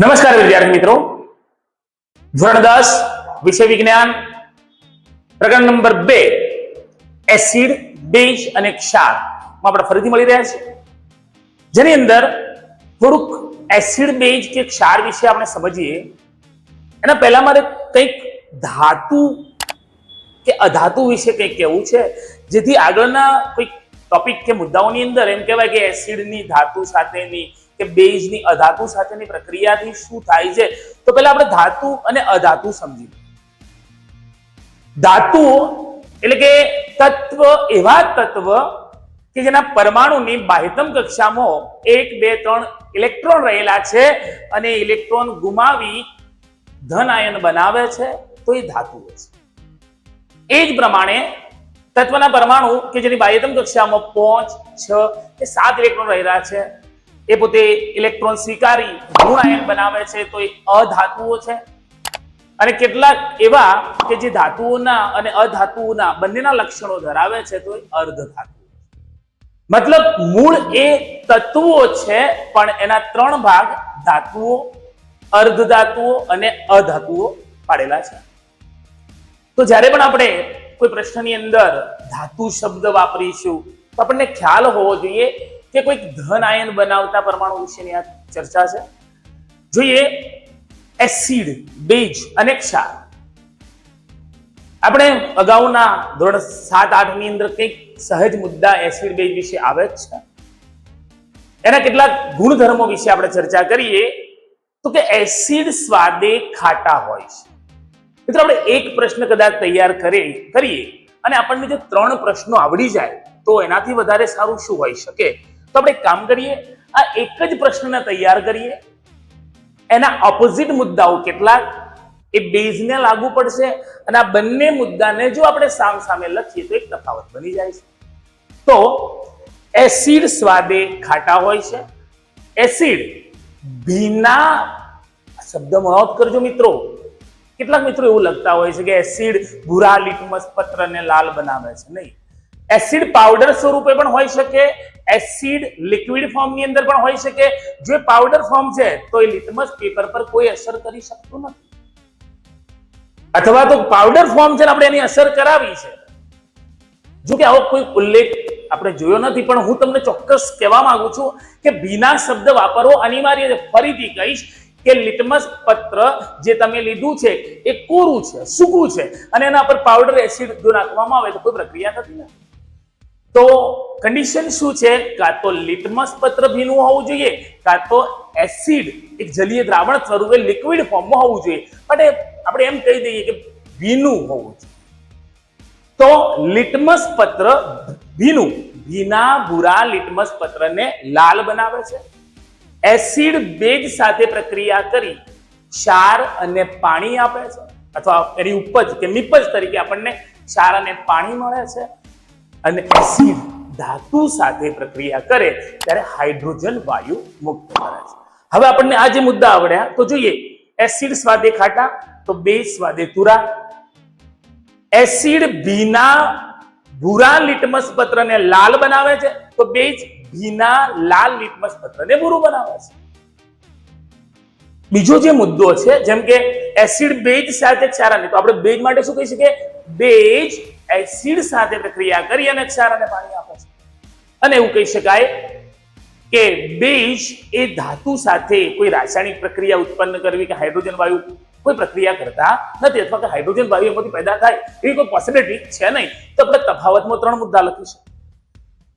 નમસ્કાર વિદ્યાર્થી મિત્રો. ધોરણ દસ વિષય વિજ્ઞાન, પ્રકરણ નંબર બે, એસિડ બેઝ અને ક્ષાર. આપણે ફરીથી મળી રહ્યા છે જેની અંદર થોડુંક એસિડ બેઝ કે ક્ષાર વિશે આપણે સમજીએ. એના પહેલા મારે કંઈક ધાતુ કે અધાતુ વિશે કંઈક કહેવું છે, જેથી આગળના કોઈક ટોપિક કે મુદ્દાઓની અંદર એમ કહેવાય કે એસિડની ધાતુ સાથેની કે બેઝની અધાતુ સાથેની પ્રક્રિયાથી શું થાય છે? તો પહેલા આપણે ધાતુ અને અધાતુ સમજીએ ધાતુ એટલે કે તત્વ, એવા તત્વ કે જેના પરમાણુની બાહ્યતમ કક્ષામાં એક, બે, ત્રણ ઇલેક્ટ્રોન રહેલા છે અને ઇલેક્ટ્રોન ગુમાવી ધન આયન બનાવે છે, તો એ ધાતુ છે. એ જ પ્રમાણે તત્વના પરમાણુ કે જેની બાહ્યતમ કક્ષામાં પાંચ, છ કે સાત ઇલેક્ટ્રોન રહેલા છે એ પોતે ઇલેક્ટ્રોન સ્વીકારી ઋણ આયન બનાવે છે તો એ અધાતુઓ છે. અને કેટલાક એવા કે જે ધાતુઓના અને અધાતુઓના બંનેના લક્ષણો ધરાવે છે તો એ અર્ધ ધાતુ મતલબ મૂળ એ તત્વો છે, પણ એના ત્રણ ભાગ ધાતુઓ અર્ધ ધાતુઓ અને અધાતુઓ પાડેલા છે. તો જ્યારે પણ આપણે કોઈ પ્રશ્નની અંદર ધાતુ શબ્દ વાપરીશું, તો આપણને ખ્યાલ હોવો જોઈએ કે કોઈક ધન આયન બનાવતા પરમાણુ વિશેની આ ચર્ચા છે? જોઈએ એસિડ, બેઝ અને ક્ષાર. આપણે અગાઉના ધોરણ સાત આઠની અંદર કંઈક સહજ મુદ્દા એસિડ, બેઝ વિશે આવે જ છે. એના કેટલાક ગુણધર્મો વિશે આપણે ચર્ચા કરીએ તો કે એસિડ સ્વાદે ખાટા હોય છે. મિત્રો, આપણે એક પ્રશ્ન કદાચ તૈયાર કરીએ કરીએ અને આપણને જો ત્રણ પ્રશ્નો આવડી જાય તો એનાથી વધારે સારું શું હોઈ શકે? તો આપણે કામ કરીએ, આ એક જ પ્રશ્નને તૈયાર કરીએ. એના ઓપોઝિટ મુદ્દાઓ કેટલાક, એ બેઝને લાગુ પડશે અને આ બંને મુદ્દાને જો આપણે સામ સામે લખીએ તો એક તફાવત બની જાય છે. તો એસિડ સ્વાદે ખાટા હોય છે. એસિડ ભીના શબ્દ નોંધ કરજો મિત્રો. કેટલાક મિત્રો એવું લખતા હોય છે કે એસિડ ભૂરા લિટમસ પત્રને લાલ બનાવે છે. નહીં. એસિડ પાવડર સ્વરૂપે પણ હોઈ શકે, એસિડ લિક્વિડ ફોર્મની અંદર પણ હોઈ શકે. જો પાવડર ફોર્મ છે, તો એ લિટમસ પેપર પર કોઈ અસર કરી શકતું નથી. અથવા તો પાવડર ફોર્મ છે આપણે એની અસર કરાવી છે. જો કે આવો કોઈ ઉલ્લેખ આપણે જોયો નથી, પણ હું તમને ચોક્કસ કહેવા માંગુ છું કે ભીના શબ્દ વાપરવો અનિવાર્ય છે. ફરીથી કહીશ કે લિટમસ પત્ર જે તમે લીધું છે, એ કોરું છે, સૂકું છે. અને એના પર પાવડર એસિડ જો નાખવામાં આવે તો કોઈ પ્રક્રિયા થતી નથી. તો કન્ડિશન શું છે? કાં તો લિટમસ પત્ર ભીનું હોવું જોઈએ, કાં તો એસિડ એક જલીય દ્રાવણ સ્વરૂપે લિક્વિડ ફોર્મમાં હોવું જોઈએ. અને આપણે એમ કહી દઈએ કે ભીનું હોવું જોઈએ. તો લિટમસ પત્ર ભીનું, ભીના ભૂરા લિટમસ પત્રને લાલ બનાવે છે. એસિડ બેજ સાથે પ્રક્રિયા કરી ક્ષાર અને પાણી આપે છે. અથવા એની ઉપજ કે નિપજ તરીકે આપણને ક્ષાર અને પાણી મળે છે. અને એસિડ ધાતુ સાથે પ્રક્રિયા કરે ત્યારે હાઇડ્રોજન વાયુ મુક્ત કરે છે. હવે આપણને આ જે મુદ્દા આવડ્યા, તો જોઈએ, એસિડ સ્વાદે ખાટા, તો બે સ્વાદે તુરા. એસિડ ભીના ભૂરા લિટમસ પત્રને લાલ બનાવે છે, તો બેઝ ભીના લાલ લિટમસ પત્રને ભૂરું બનાવે છે. બીજો જે મુદ્દો છે, જેમ કે એસિડ બેઝ સાથે ક્ષારાને, તો આપણે બેઝ માટે શું કહી શકીએ? બેઝ એસિડ સાથે પ્રક્રિયા કરી અને ક્ષારાને પાણી આપે છે. અને એવું કહી શકાય કે બેઝ એ ધાતુ સાથે કોઈ રાસાયણિક પ્રક્રિયા ઉત્પન્ન કરવી કે હાઇડ્રોજન વાયુ કોઈ પ્રક્રિયા કરતા નથી, અથવા કે હાઇડ્રોજન વાયુ એમાંથી પેદા થાય, એવી કોઈ પોસિબિલિટી છે નહીં, તો આપણે તફાવતમાં ત્રણ મુદ્દા લખીશું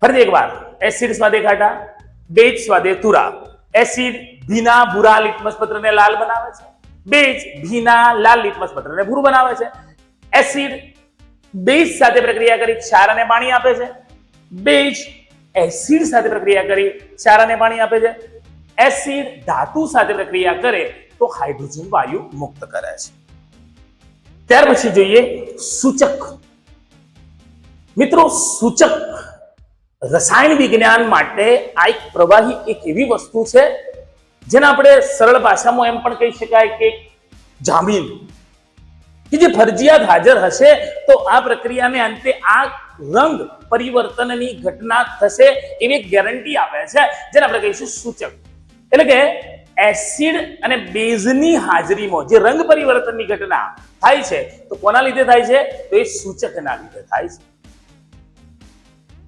ફરીથી એકવાર એસિડ સ્વાદે ખાટા બેઝ સ્વાદે તુરા. એસિડ ભીના ભૂરા લિટમસ પત્રને લાલ બનાવે છે. બેઝ ભીના લાલ લિટમસ પત્રને ભૂરું બનાવે છે. એસિડ બેઝ સાથે પ્રક્રિયા કરી ક્ષાર અને પાણી આપે છે. બેઝ એસિડ સાથે પ્રક્રિયા કરી ક્ષાર અને પાણી આપે છે. એસિડ, ધાતુ સાથે પ્રક્રિયા કરે તો હાઇડ્રોજન વાયુ મુક્ત કરે છે. ત્યાર પછી જોઈએ સૂચક. મિત્રો, સૂચક રસાયણ વિજ્ઞાન માટે આ એક પ્રવાહી એક એવી વસ્તુ છે, જેને આપણે સરળ ભાષામાં એમ પણ કહી શકાય કે જામીન. કે જે ફરજિયાત હાજર હશે, તો આ પ્રક્રિયાને અંતે આ રંગ પરિવર્તનની ઘટના થશે એવી ગેરંટી આપે છે, જેને આપણે કહીશું સૂચક. એટલે કે એસિડ અને બેઝની હાજરીમાં જે રંગ પરિવર્તનની ઘટના થાય છે, તો કોના લીધે થાય છે? તો એ સૂચકના લીધે થાય છે.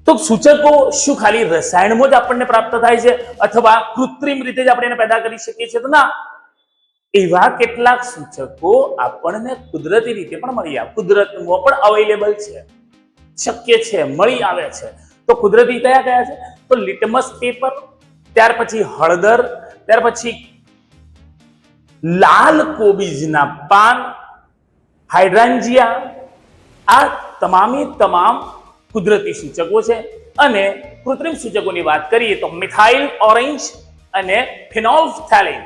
તો સૂચકો શું ખાલી રસાયણમાં જ આપણને પ્રાપ્ત થાય છે અથવા કૃત્રિમ રીતે જ આપણે એને પેદા કરી શકીએ છીએ? તો ના, એવા કેટલાક સૂચકો આપણને કુદરતી રીતે પણ મળી આવે. કુદરતમાં પણ અવેલેબલ છે. શક્ય છે, મળી આવે છે. તો કુદરતી કયા કયા છે? તો લિટમસ પેપર ત્યાર પછી હળદર, ત્યાર પછી લાલ કોબીજના પાન હાઇડ્રાન્જિયા આ તમામે તમામ કુદરતી સૂચકો છે. અને કૃત્રિમ સૂચકોની વાત કરીએ તો મિથાઇલ, ઓરેન્જ અને ફિનોલ્ફથેલિન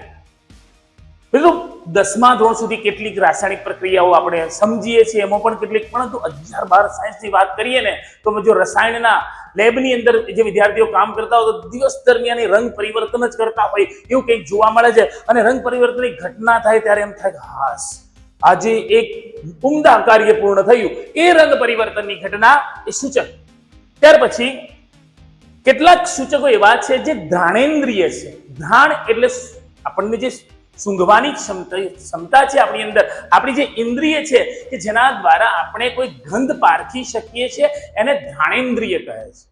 બીજું દસમા ધોરણ સુધી કેટલીક રાસાયણિક પ્રક્રિયાઓ આપણે સમજીએ છીએ, એમાં પણ કેટલીક, પરંતુ અગિયાર, બાર સાયન્સની વાત કરીએ ને, તો જો રસાયણના લેબની અંદર જે વિદ્યાર્થીઓ કામ કરતા હોય તો દિવસ દરમિયાન રંગ પરિવર્તન જ કરતા હોય, એવું કંઈક જોવા મળે છે. અને રંગ પરિવર્તનની ઘટના થાય ત્યારે એમ થાય હાસ આજે એક ઉમદા કાર્ય પૂર્ણ થયું. એ રંગ પરિવર્તનની ઘટના એ સૂચક. ત્યાર પછી કેટલાક સૂચકો એવા છે જે ઘ્રાણેન્દ્રિય છે. ઘ્રાણ એટલે આપણને જે સૂંઘવાની ક્ષમતા છે આપણી અંદર, આપણી જે ઇન્દ્રિય છે કે જેના દ્વારા આપણે કોઈ ગંધ પારખી શકીએ છીએ, એને ઘ્રાણેન્દ્રિય કહે છે.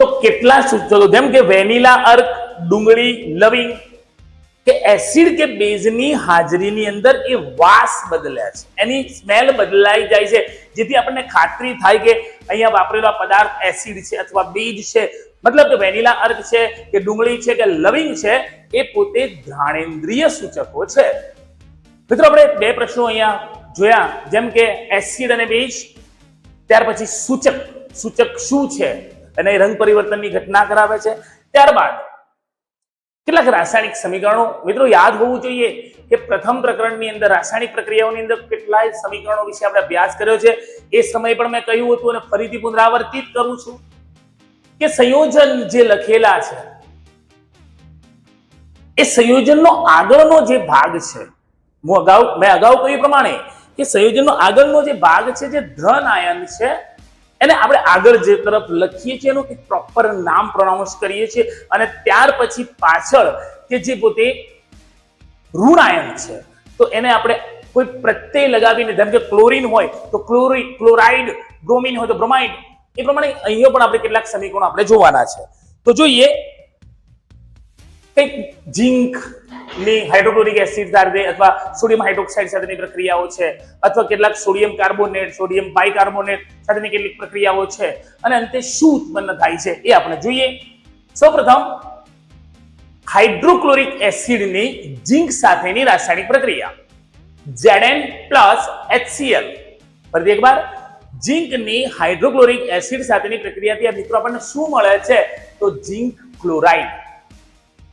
તો કેટલા સૂચકો, જેમ કે વેનીલા અર્ક, ડુંગળી, લવિંગ કે એસિડ કે બેઝની હાજરીની અંદર એ વાસ બદલ્યા છે. એની સ્મેલ બદલાઈ જાય છે. જેથી આપણને ખાતરી થાય કે અહીંયા વાપરેલો પદાર્થ એસિડ છે અથવા બીજ છે. મતલબ કે વેનીલા અર્ક છે કે ડુંગળી છે કે લવિંગ છે એ પોતે ઘાણેન્દ્રિય સૂચકો છે. મિત્રો, આપણે બે પ્રશ્નો અહીંયા જોયા. જેમ કે એસિડ અને બીજ. ત્યાર પછી સૂચક. સૂચક શું છે? અને રંગ પરિવર્તનની ઘટના કરાવે છે. ત્યારબાદ કેટલાક રાસાયણિક સમીકરણો મિત્રો યાદ હોવું જોઈએ કે પ્રથમ પ્રકરણની અંદર રાસાયણિક પ્રક્રિયાઓની અંદર કેટલાય સમીકરણો વિશે આપણે અભ્યાસ કર્યો છે. એ સમય પણ મેં કહ્યું હતું અને ફરીથી પુનરાવર્તિત કરું છું કે સંયોજન જે લખેલા છે, એ સંયોજનનો આગળનો જે ભાગ છે, હું અગાઉ, મેં અગાઉ કહ્યું પ્રમાણે કે સંયોજનનો આગળનો જે ભાગ છે, જે ધન આયન છે એને આપણે આગળ જે તરફ લખીએ છીએ એનું પ્રોપર નામ પ્રોનાઉન્સ કરીએ છીએ અને ત્યાર પછી પાછળ કે જે પોતે ઋણાયન છે, તો એને આપણે કોઈ પ્રત્યય લગાવીને, જેમ કે ક્લોરિન હોય, તો ક્લોરી, ક્લોરાઇડ, બ્રોમિન હોય તો બ્રોમાઇડ, એ પ્રમાણે અહીંયા પણ આપણે કેટલાક સમીકરણો આપણે જોવાના છે. તો જોઈએ કંઈક ઝીંકની હાઇડ્રોક્લોરિક એસિડ સાથે અથવા સોડિયમ હાઇડ્રોક્સાઇડ સાથેની પ્રક્રિયાઓ છે અથવા કેટલાક સોડિયમ કાર્બોનેટ, સોડિયમ બાયકાર્બોનેટ સાથેની કેટલીક પ્રક્રિયાઓ છે. અને અંતે શું ઉત્પન્ન થાય છે એ આપણે જોઈએ. સૌપ્રથમ, હાઇડ્રોક્લોરિક એસિડની ઝીંક સાથેની રાસાયણિક પ્રક્રિયા. Zn પ્લસ HCl ફરીથી એકવાર, ઝીંકની હાઇડ્રોક્લોરિક એસિડ સાથેની પ્રક્રિયાથી આ મિત્રો આપણને શું મળે છે? તો ઝીંક ક્લોરાઇડ.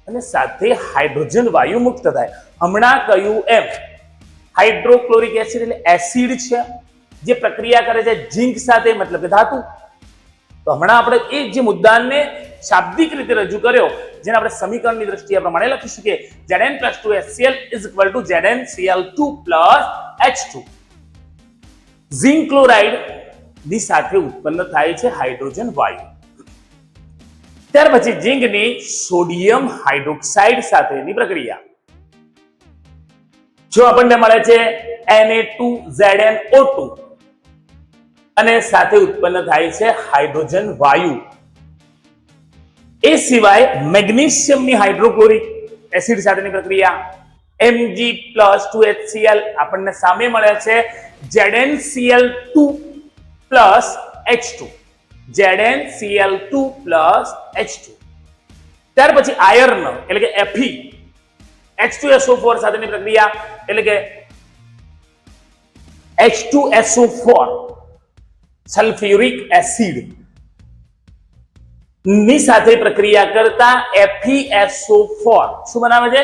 અને સાથે હાઇડ્રોજન વાયુ મુક્ત થાય. હમણાં કહ્યું એમ, હાઇડ્રોક્લોરિક એસિડ એટલે એસિડ છે, જે પ્રક્રિયા કરે છે ઝીંક સાથે, મતલબ કે ધાતુ. તો હમણાં આપણે એ જે મુદ્દાને શાબ્દિક રીતે રજૂ કર્યો, જેને આપણે સમીકરણની દ્રષ્ટિએ પ્રમાણે લખી શકીએ. Zn plus 2 HCl is equal to ZnCl2 plus H2 zinc ક્લોરાઇડની સાથે ઉત્પન્ન થાય છે હાઇડ્રોજન વાયુ. ત્યાર પછી ઝીંકની સોડિયમ હાઇડ્રોક્સાઇડ સાથેની પ્રક્રિયા. જો આપણને મળે છે Na2ZnO2 અને સાથે ઉત્પન્ન થાય છે હાઇડ્રોજન વાયુ. એ સિવાય મેગ્નેશિયમની હાઇડ્રોક્લોરિક એસિડ સાથેની પ્રક્રિયા. Mg પ્લસ ટુ HCl આપણને સામે મળે છે ZnCl2 plus H2 ZnCl2 plus H2 ત્યાર પછી આયર્ન એટલે કે Fe. H2SO4 સાથેની પ્રક્રિયા, એટલે કે H2SO4 સલ્ફ્યુરિક એસિડની સાથે પ્રક્રિયા કરતા FeSO4 શું બનાવે છે?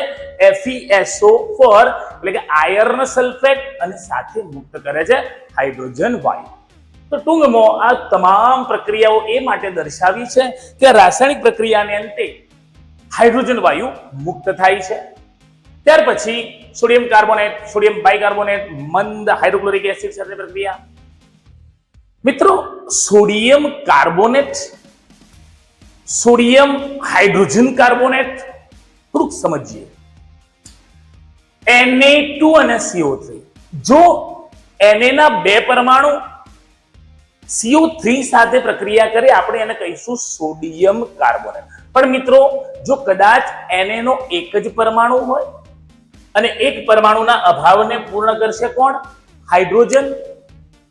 FeSO4 એટલે કે આયર્ન સલ્ફેટ અને સાથે મુક્ત કરે છે હાઇડ્રોજન વાયુ. તો ટૂંકમાં આ તમામ પ્રક્રિયાઓ એ માટે દર્શાવી છે કે રાસાયણિક પ્રક્રિયાને અંતે હાઇડ્રોજન વાયુ મુક્ત થાય છે. ત્યાર પછી સોડિયમ કાર્બોનેટ, સોડિયમ બાયકાર્બોનેટ, મંદ હાઇડ્રોક્લોરિક એસિડ સાથે પ્રક્રિયા. મિત્રો, sodium carbonate, sodium hydrogen carbonate થોડું થોડુંક સમજીએ. Na2 અને CO3 જો Na ના બે પરમાણુ CO3 સાથે પ્રક્રિયા કરે, આપણે એને કહીશું સોડિયમ કાર્બોનેટ. પણ મિત્રો, જો કદાચ Na નો એક જ પરમાણુ હોય, અને એક પરમાણુના અભાવને પૂર્ણ કરશે કોણ? હાઇડ્રોજન.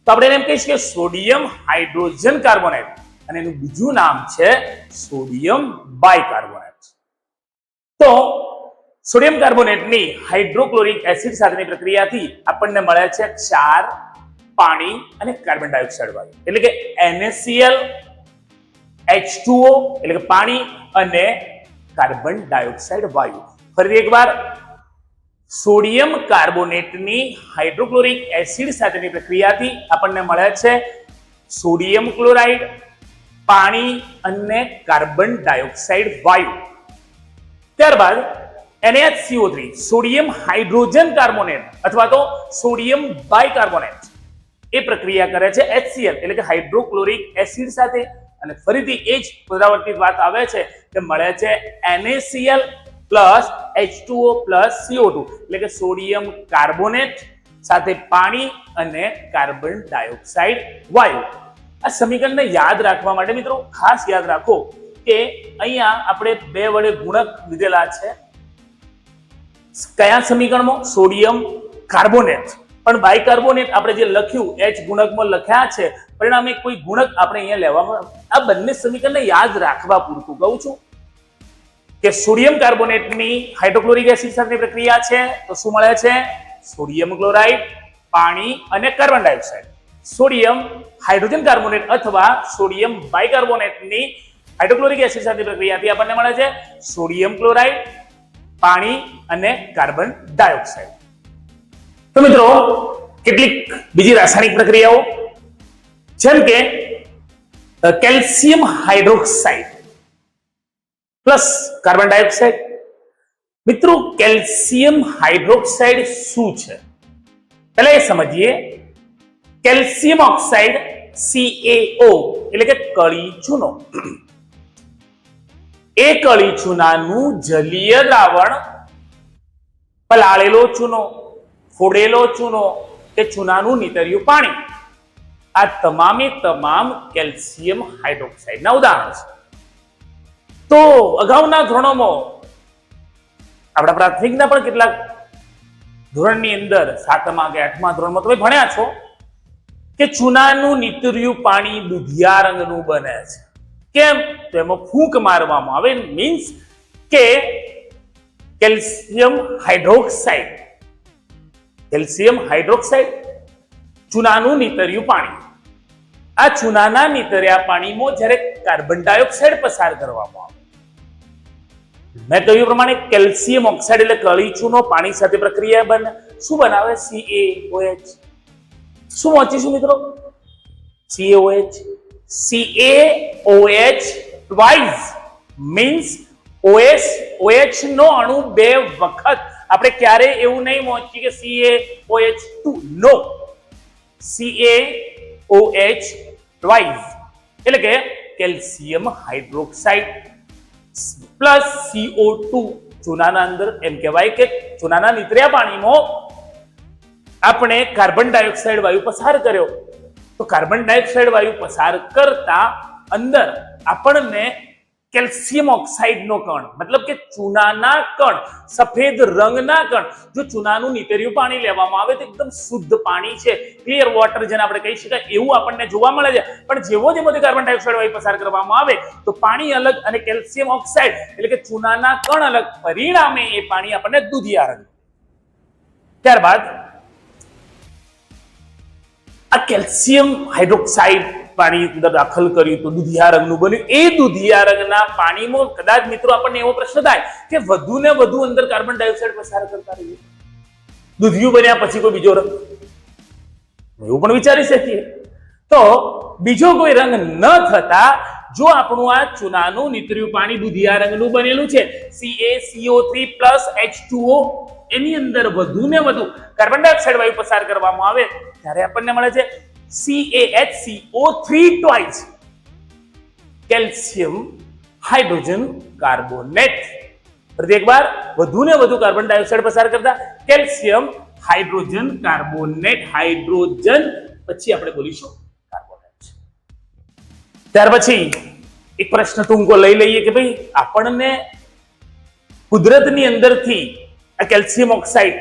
તો આપણે એમ કહીશું કે સોડિયમ હાઇડ્રોજન કાર્બોનેટ. અને એનું બીજું નામ છે સોડિયમ બાયકાર્બોનેટ. તો સોડિયમ કાર્બોનેટની હાઇડ્રોક્લોરિક એસિડ સાથેની પ્રક્રિયાથી આપણને મળે છે ક્ષાર પાણી અને કાર્બન ડાયોક્સાઇડ વાયુ. એટલે કે NaCl H2O એટલે કે પાણી અને કાર્બન ડાયોક્સાઇડ વાયુ. ફરી એકવાર, સોડિયમ કાર્બોનેટની હાઇડ્રોક્લોરિક એસિડ સાથેની પ્રક્રિયાથી આપણને મળે છે સોડિયમ ક્લોરાઇડ, પાણી અને કાર્બન ડાયોક્સાઇડ વાયુ. ત્યારબાદ NaCO3 સોડિયમ હાઇડ્રોજન કાર્બોનેટ, અથવા તો સોડિયમ બાયકાર્બોનેટ. એ પ્રક્રિયા કરે છે HCl એટલે કે હાઇડ્રોક્લોરિક એસિડ સાથે. અને ફરીથી એ જ પુનરાવર્તિત વાત આવે છે કે મળે છે NaCl plus H2O plus CO2 એટલે કે સોડિયમ કાર્બોનેટ સાથે પાણી અને કાર્બન ડાયોક્સાઇડ વાયુ. આ સમીકરણને યાદ રાખવા માટે મિત્રો ખાસ યાદ રાખો કે અહીંયા આપણે બે વડે ગુણક લીધેલા છે. કયા સમીકરણમાં? Sodium carbonate. પણ બાયકાર્બોનેટ આપણે જે લખ્યું એચ ગુણકમાં લખ્યા છે, પરિણામે કોઈ ગુણક આપણે અહીંયા લેવામાં આ બંને સમીકરણને યાદ રાખવા પૂરતું કહું છું. કે સોડિયમ કાર્બોનેટની હાઇડ્રોક્લોરિક એસિડ સાથેની પ્રક્રિયા છે, તો શું મળે છે? સોડિયમ ક્લોરાઇડ, પાણી અને carbon dioxide. Sodium hydrogen carbonate અથવા સોડિયમ બાયકાર્બોનેટની હાઇડ્રોક્લોરિક એસિડ સાથે પ્રક્રિયાથી આપણને મળે છે સોડિયમ ક્લોરાઇડ, પાણી અને કાર્બન ડાયોક્સાઇડ. તો મિત્રો, કેટલીક બીજી રાસાયણિક પ્રક્રિયાઓ, જેમ કે calcium hydroxide plus carbon dioxide. મિત્રો, કેલ્શિયમ હાઇડ્રોક્સાઇડ શું છે? પહેલા એ સમજીએ. કેલ્શિયમ ઓક્સાઇડ સીએઓ એટલે કે કળી ચૂનો. એ કળી ચૂનાનું જલીય દ્રાવણ પલાળેલો ચૂનો. ફોડેલો ચૂનો કે ચૂનાનું નીતર્યું પાણી. આ તમામે તમામ કેલ્શિયમ હાઇડ્રોક્સાઇડના ઉદાહરણ છે. તો અગાઉના ધોરણોમાં આપણા પ્રાથમિકના પણ કેટલાક ધોરણની અંદર સાતમા કે આઠમા ધોરણમાં તમે ભણ્યા છો કે ચૂનાનું નીતર્યું પાણી દુધિયા રંગનું બને છે. કેમ? તો એમાં ફૂંક મારવામાં આવે મીન્સ કે કેલ્શિયમ હાઇડ્રોક્સાઇડ કેલ્શિયમ હાઇડ્રોક્સાઇડ, ચૂનાનું નીતર્યું પાણી. આ ચૂનાના નીતર્યા પાણીમાં જ્યારે કાર્બન ડાયોક્સાઇડ પસાર કરવામાં આવે. મેં કહ્યું પ્રમાણે કેલ્શિયમ ઓક્સાઇડ એટલે કળી ચૂનો પાણી સાથે પ્રક્રિયા બને. શું બનાવે? CaOH શું વાંચીશું મિત્રો? CaOH CaOH twice means OH OH નો અણુ બે વખત. આપણે ક્યારે એવું નહીં વાંચીએ કે CaOH2 નો એચ ટ્વાઇવ એટલે કે calcium hydroxide plus CO two ચૂનાના અંદર એમ કહેવાય કે ચૂનાના નીતર્યા પાણીમાં આપણે કાર્બન ડાયોક્સાઇડ વાયુ પસાર કર્યો. તો કાર્બન ડાયોક્સાઇડ વાયુ પસાર કરતા અંદર આપણને કેલ્શિયમ ઓક્સાઇડનો કણ, મતલબ કે ચૂનાના કણ, સફેદ રંગના કણ. જો ચૂનાનું નીતેર્યું પાણી લેવામાં આવે તો એકદમ શુદ્ધ પાણી છે ક્લિયર વોટર જેને આપણે કહી શકાય એવું આપણને જોવા મળે છે. પણ જેવો જેમાંથી કાર્બન ડાયોક્સાઇડ વાયુ પસાર કરવામાં આવે તો પાણી અલગ અને કેલ્શિયમ ઓક્સાઇડ એટલે કે ચૂનાના કણ અલગ પરિણામે એ પાણી આપણને દૂધિયા રંગ ત્યારબાદ આ કેલ્શિયમ હાઇડ્રોક્સાઇડ પાણી અંદર દાખલ કર્યું તો દુધિયા રંગનું બન્યું. એ દુધિયા રંગના પાણીમાં કદાચ મિત્રો આપણને એવો પ્રશ્ન થાય કે વધુ ને વધુ અંદર કાર્બન ડાયોક્સાઇડ પસાર કરતા રહીએ. દુધિયું બન્યા પછી કોઈ બીજો રંગ? એવું પણ વિચારી શકીએ. તો બીજો કોઈ રંગ ન થતા જો આપણું આ ચૂનાનું નીતર્યું પાણી દુધિયા રંગનું બનેલું છે CaCO3 H2O એની અંદર વધુ ને વધુ કાર્બન ડાયોક્સાઇડ વાયુ પસાર કરવામાં આવે, ત્યારે આપણને મળે છે CaHCO3 twice. Calcium, hydrogen, carbonate. પ્રત્યેક એકવાર વધુ ને વધુ કાર્બન ડાયોક્સાઇડ પસાર કરતા કેલ્શિયમ, હાઇડ્રોજન, કાર્બોનેટ, હાઇડ્રોજન. પછી આપણે બોલીશું કાર્બોનેટ. ત્યાર પછી એક પ્રશ્ન ટૂંકો લઈ લઈએ કે ભાઈ, આપણને કુદરતની અંદરથી આ કેલ્શિયમ ઓક્સાઇડ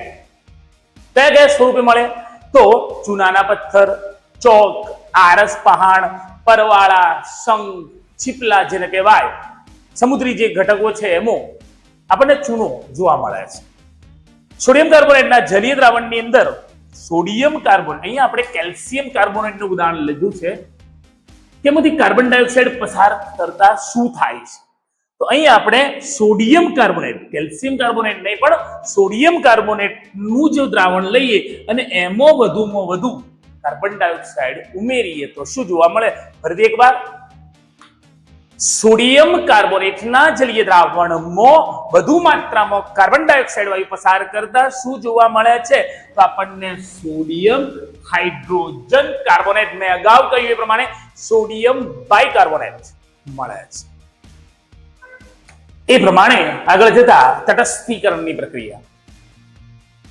કયા કયા સ્વરૂપે મળે? તો ચૂનાના પથ્થર ચોક, આરસ પહાણ, પરવાળા શંખ છીપલા જેને કહેવાય, સમુદ્રી જે ઘટકો છે એમાં આપણને ચૂનો જોવા મળે છે. સોડિયમ કાર્બોનેટના જલીય દ્રાવણની અંદર સોડિયમ કાર્બોનેટ અહીંયા આપણે કેલ્શિયમ કાર્બોનેટનું ઉદાહરણ લીધું છે. તેમાંથી કાર્બન ડાયોક્સાઇડ પસાર કરતા શું થાય છે? તો અહીં આપણે સોડિયમ કાર્બોનેટ, કેલ્શિયમ કાર્બોનેટ નહીં, પણ સોડિયમ કાર્બોનેટનું જો દ્રાવણ લઈએ અને એમાં વધુમાં વધુ કાર્બન ડાયોક્સાઇડ ઉમેરીએ તો શું જોવા મળે? ફરીથી એકવાર. સોડિયમ કાર્બોનેટના જલીય દ્રાવણમાં વધુ માત્રામાં કાર્બન ડાયોક્સાઇડ વાયુ પસાર કરતા શું જોવા મળે છે? તો આપણને સોડિયમ હાઇડ્રોજન કાર્બોનેટ મેં અગાઉ કહ્યું એ પ્રમાણે સોડિયમ બાયકાર્બોનેટ મળે છે. એ પ્રમાણે આગળ જતા તટસ્થીકરણની પ્રક્રિયા.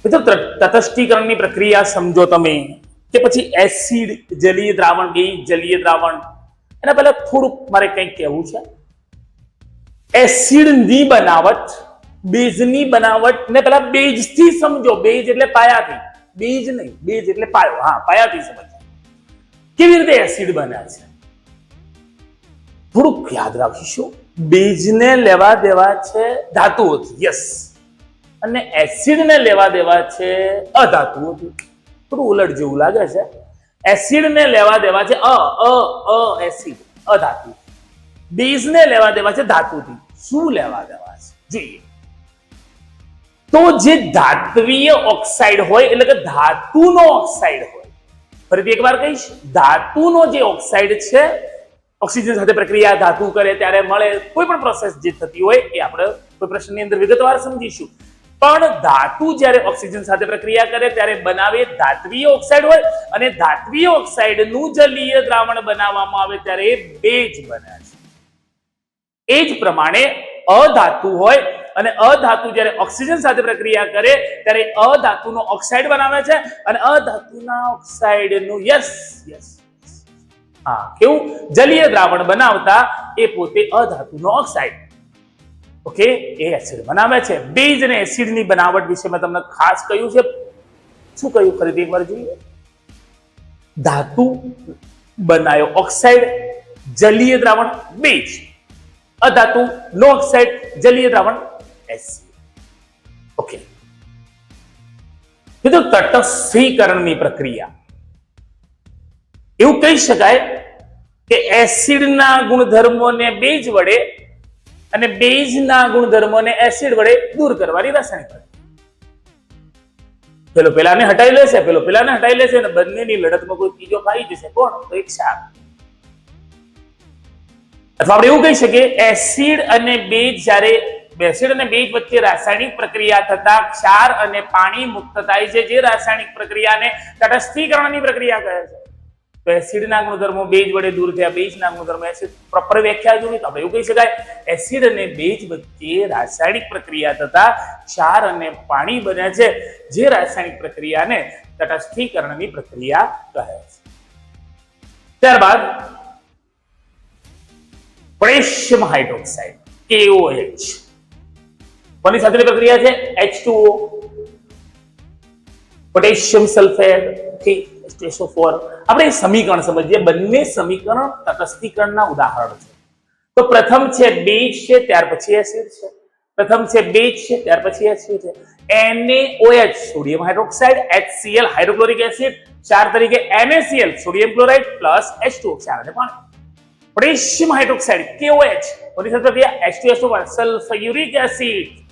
તટસ્થીકરણની પ્રક્રિયા સમજો તમે. કે પછી એસિડ, જલીય દ્રાવણ, બે જલીય દ્રાવણ. એના પહેલા થોડુંક મારે કંઈક કહેવું છે. એસિડની બનાવટ બેઝની બનાવટ, ને પેલા બેઝથી સમજો. બેઝ એટલે પાયાથી. બેઝ નહીં બેઝ એટલે પાયો. હા, પાયાથી સમજો કેવી રીતે એસિડ બને છે? થોડુંક યાદ રાખીશું. બેઝને લેવા દેવા છે ધાતુઓથી. યસ અને એસિડને લેવા દેવા છે અધાતુઓથી. થોડું ઉલટ જેવું લાગે છે. એસિડને લેવા દેવા છે, અ અ અ એસિડ અધાતુ. બેઝને લેવા દેવા છે ધાતુથી. શું લેવા દેવા છે? જોઈએ. તો જે ધાત્વીય ઓક્સાઇડ હોય, એટલે કે ધાતુનો ઓક્સાઇડ હોય. ફરીથી એકવાર કહીશ, ધાતુનો જે ઓક્સાઇડ છે ઓક્સિજન સાથે પ્રક્રિયા ધાતુ કરે, ત્યારે મળે કોઈ પણ પ્રોસેસ જે થતી હોય, એ આપણે કોઈ પ્રશ્નની અંદર વિગતવાર સમજીશું. પણ ધાતુ જ્યારે ઓક્સિજન સાથે પ્રક્રિયા કરે ત્યારે બનાવે ધાત્વીય ઓક્સાઇડ હોય અને ધાત્વીય ઓક્સાઇડનું જલીય દ્રાવણ બનાવવામાં આવે ત્યારે બેજ બને છે. એ જ પ્રમાણે અધાતુ હોય અને અધાતુ જ્યારે ઓક્સિજન સાથે પ્રક્રિયા કરે ત્યારે અધાતુનો ઓક્સાઇડ બનાવે છે અને અધાતુના ઓક્સાઇડનું યસ યસ. હા, કેવું? જલીય દ્રાવણ બનાવતા એ પોતે અધાતુનો ઓક્સાઇડ. ઓકે? એ એસિડ બનાવે છે. બેઝ અને એસિડની બનાવટ વિશે મેં તમને ખાસ કહ્યું છે. શું કહ્યું ફરીથી એકવાર જોઈએ. ધાતુ બનાયો ઓક્સાઇડ જલીય દ્રાવણ બેઝ અધાતુ નો ઓક્સાઇડ જલીય દ્રાવણ એસિડ ઓકે. કીધું તટસ્થીકરણની પ્રક્રિયા. એવું કહી શકાય કે એસિડના ગુણધર્મોને બેઝ વડે અને બેઝના ગુણધર્મોને એસિડ વડે દૂર કરવાની રાસાયણિક પ્રક્રિયા પેલો પેલાને હટાવી લેશે, પેલો પેલાને હટાવી લેશે અને બંનેની લડતમાં કોઈ ત્રીજો ફાઈ જશે. કોણ? તો એક ક્ષાર અથવા આપણે એવું કહી શકીએ એસિડ અને બેઝ જ્યારે એસિડ અને બેઝ વચ્ચે રાસાયણિક પ્રક્રિયા થતા ક્ષાર અને પાણી મુક્ત થાય છે, જે રાસાયણિક પ્રક્રિયાને તટસ્થીકરણની પ્રક્રિયા કહે છે. તો એસિડના ગુણધર્મો બેઝ વડે દૂર થયા બેઝના ગુણધર્મો એસિડ પ્રોપર વ્યાખ્યા જોઈએ તો આપણે એવું કહી શકાય એસિડ અને બેઝ વચ્ચે રાસાયણિક પ્રક્રિયા થતા ક્ષાર અને પાણી બને છે, જે રાસાયણિક પ્રક્રિયાને તટસ્થીકરણની પ્રક્રિયા કહે છે. ત્યારબાદ પોટેશિયમ હાઇડ્રોક્સાઇડ KOH કોની સાથેની પ્રક્રિયા છે? H2O potassium sulphate okay SO4 આપણે સમીકરણ સમજીએ. બંને સમીકરણ તટસ્થીકરણના ઉદાહરણ છે. તો પ્રથમ છે બેઝ છે, ત્યાર પછી એસિડ છે. પ્રથમ છે બેઝ છે, ત્યાર પછી એસિડ છે. NaOH sodium hydroxide HCl hydrochloric acid ચાર તરીકે NaCl sodium chloride plus H2O ચાર અને પાણી પોટેશિયમ હાઇડ્રોક્સાઇડ KOH કોની સાથે પ્રક્રિયા H2SO4 sulphuric acid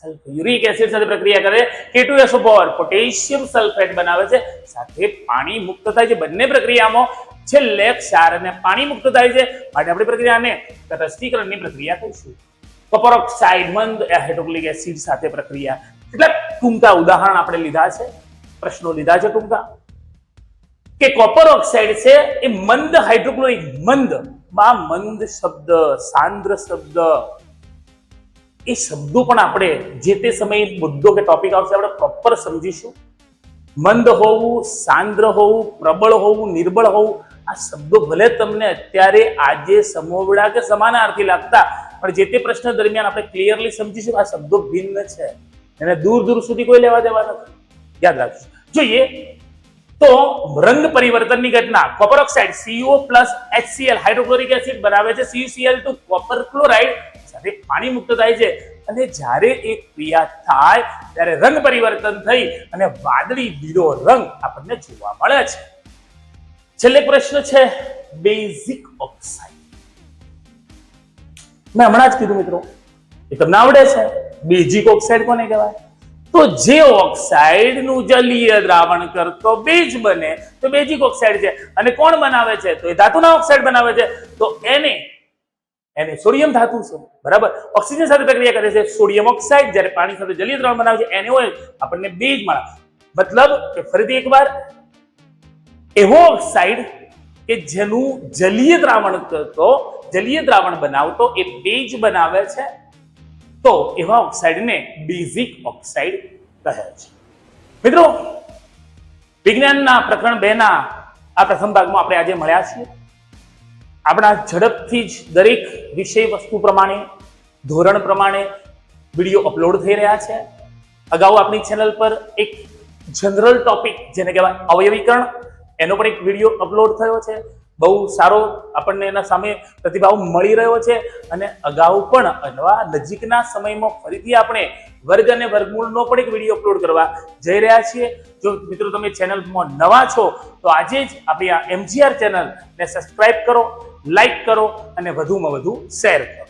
sulphuric acid સાથે પ્રક્રિયા કરે K2SO4 પોટેશિયમ સલ્ફેટ બનાવે છે. સાથે પાણી મુક્ત થાય છે. બંને પ્રક્રિયામાં છેલ્લે ક્ષાર અને પાણી મુક્ત થાય છે. માટે આપણી પ્રક્રિયાને તટસ્થીકરણની પ્રક્રિયા કહીશું. કોપર ઓક્સાઇડ મંદ હાઇડ્રોક્લિક એસિડ સાથે પ્રક્રિયા. એટલે ટૂંકા ઉદાહરણ આપણે લીધા છે. પ્રશ્નો લીધા છે ટૂંકા. કે કોપર ઓક્સાઇડ છે એ મંદ હાઇડ્રોક્લોરિક મંદ. માં મંદ શબ્દ, સાંદ્ર શબ્દ. એ શબ્દો પણ આપણે જે તે સમયે મુદ્દો કે ટોપિક આવશે આપણે પ્રોપર સમજીશું. મંદ હોવું, સાંદ્ર હોવું, પ્રબળ હોવું, નિર્બળ હોવું, આ શબ્દો ભલે તમને અત્યારે આજે સમોવડા કે સમાનાર્થી લાગતા, પણ જે તે પ્રશ્ન દરમિયાન આપણે ક્લિયરલી સમજીશું આ શબ્દો ભિન્ન છે. એને દૂર દૂર સુધી કોઈ લેવા દેવા નથી. યાદ રાખજો. જોઈએ તો રંગ પરિવર્તનની ઘટના copper oxide CO plus HCl hydrochloric acid બનાવે છે. સીયુસીએલ ટુ કોપર ક્લોરાઇડ સાથે પાણી મુક્ત થાય છે. અને જ્યારે એ ક્રિયા થાય, ત્યારે રંગ પરિવર્તન થઈ અને વાદળી, લીલો રંગ આપણને જોવા મળે છે. છેલ્લે પ્રશ્ન છે બેઝિક ઓક્સાઇડ મેં હમણાં જ કીધું મિત્રો, એ તમને આવડે છે? બેઝિક ઓક્સાઇડ કોને કહેવાય? તો જે ઓક્સાઇડનું જલીય દ્રાવણ કરતો બેઝ બને. તો બેઝિક ઓક્સાઇડ છે. અને કોણ બનાવે છે? તો એ ધાતુના ઓક્સાઇડ બનાવે છે. તો એને એને સોડિયમ ધાતુ છે. બરાબર? ઓક્સિજન સાથે પ્રક્રિયા કરે છે. સોડિયમ ઓક્સાઇડ જ્યારે પાણી સાથે જલીય દ્રાવણ બનાવે છે, એને હોય આપણને બેઝ મળે. મતલબ કે ફરીથી એકવાર, એવો ઓક્સાઇડ કે જેનું જલીય દ્રાવણ કરતો, જલીય દ્રાવણ બનાવતો એ બેઝ બનાવે છે. તો એવા ઓક્સાઇડને બેઝિક ઓક્સાઇડ કહે છે. મિત્રો, વિજ્ઞાનના પ્રકરણ બે ના આ પ્રથમ ભાગમાં આપણે આજે મળ્યા છીએ. આપણા ઝડપથી જ દરેક વિષય વસ્તુ પ્રમાણે, ધોરણ પ્રમાણે વીડિયો અપલોડ થઈ રહ્યા છે. અગાઉ આપણી ચેનલ પર એક જનરલ ટોપિક, જેને કહેવાય અવયવીકરણ, એનો પણ એક વીડિયો અપલોડ થયો છે. બહુ સારો આપણને એના સામે પ્રતિભાવ મળી રહ્યો છે અને અગાઉ પણ અથવા નજીકના સમયમાં ફરીથી આપણે વર્ગ અને વર્ગમૂળનો પણ એક વીડિયો અપલોડ કરવા જઈ રહ્યા છીએ. જો મિત્રો તમે ચેનલમાં નવા છો, તો આજે જ આપણી આ એમજીઆર ચેનલને સબસ્ક્રાઇબ કરો લાઈક કરો અને વધુમાં વધુ શેર કરો.